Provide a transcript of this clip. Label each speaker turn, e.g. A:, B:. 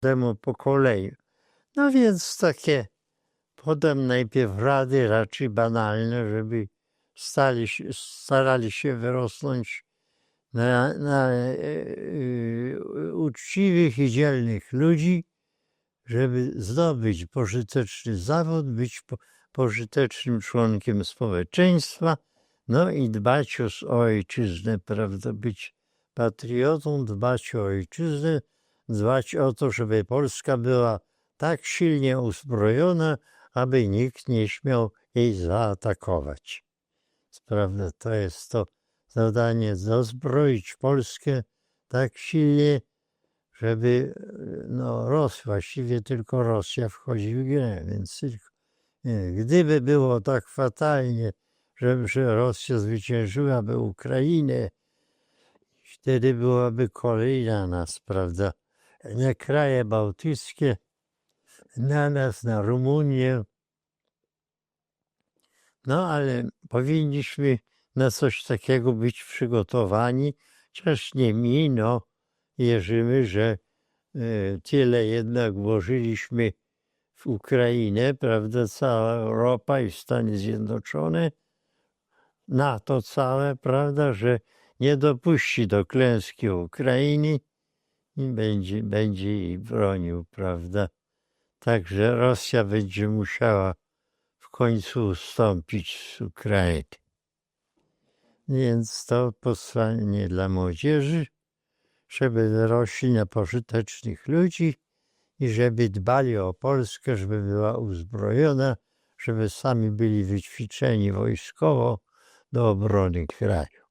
A: temu po kolei. No więc takie potem najpierw rady raczej banalne, żeby stali starali się wyrosnąć na, na e, e, uczciwych i dzielnych ludzi, żeby zdobyć pożyteczny zawód, być po, pożytecznym członkiem społeczeństwa, no i dbać o ojczyznę, prawda, być patriotą, dbać o ojczyznę, dbać o to, żeby Polska była tak silnie uzbrojona, aby nikt nie śmiał jej zaatakować. Prawda, to jest to zadanie dozbroić Polskę tak silnie, żeby no, Ros, właściwie tylko Rosja wchodzi w grę, więc gdyby było tak fatalnie, że, że Rosja zwyciężyłaby Ukrainę, wtedy byłaby kolej na nas, prawda? Na kraje bałtyckie, na nas, na Rumunię. No ale powinniśmy na coś takiego być przygotowani, chociaż nie mi, no wierzymy, że e, tyle jednak włożyliśmy w Ukrainę, prawda, cała Europa i Stany Zjednoczone, NATO całe, prawda, że nie dopuści do klęski Ukrainy i będzie, będzie jej bronił, prawda. Także Rosja będzie musiała w końcu ustąpić z Ukrainy. Więc to posłanie dla młodzieży, żeby wyrośli na pożytecznych ludzi i żeby dbali o Polskę, żeby była uzbrojona, żeby sami byli wyćwiczeni wojskowo do obrony kraju.